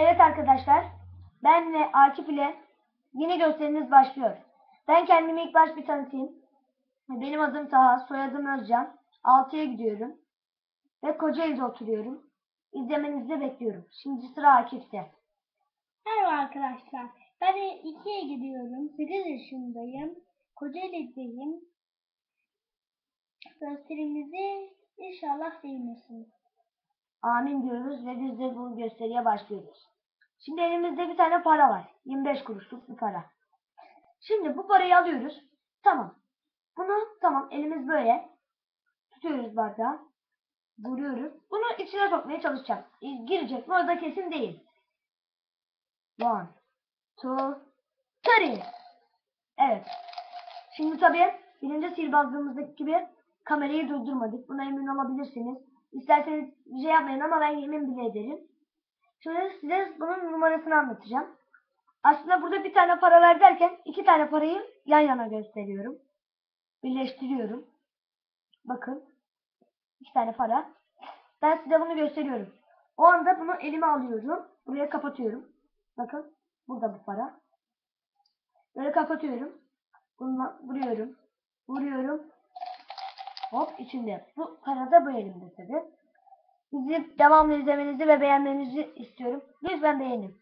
Evet arkadaşlar, ben ve Akif ile yeni gösterimiz başlıyor. Ben kendimi ilk baş bir tanıtayım. Benim adım Taha, soyadım Özcan. 6'ya gidiyorum. Ve Kocaeli'de oturuyorum. İzlemenizi de bekliyorum. Şimdi sıra Akif'te. Merhaba arkadaşlar. Ben 2'ye gidiyorum. 8 yaşındayım. Kocaeli'deyim. Gösterimizi inşallah beğenirsiniz. Amin diyoruz ve biz de bu gösteriye başlıyoruz. Şimdi elimizde bir tane para var. 25 kuruşluk bir para. Şimdi bu parayı alıyoruz. Tamam. Bunu tamam elimiz böyle. Tutuyoruz bardağı. Vuruyoruz. Bunu içine sokmaya çalışacağım. E, Girecek mi? Orada kesin değil. One, two, three. Evet. Şimdi tabii birinci sihirbazlığımızdaki gibi kamerayı durdurmadık. Buna emin olabilirsiniz. İsterseniz bir şey yapmayın ama ben yemin bile ederim. Şimdi size bunun numarasını anlatacağım. Aslında burada bir tane para ver derken iki tane parayı yan yana gösteriyorum. Birleştiriyorum. Bakın. iki tane para. Ben size bunu gösteriyorum. O anda bunu elime alıyorum. Buraya kapatıyorum. Bakın. Burada bu para. Böyle kapatıyorum. Bununla vuruyorum. Vuruyorum. Hop içinde. Bu para da bu elimde tabi. Bizi devamlı izlemenizi ve beğenmenizi istiyorum. Lütfen beğenin.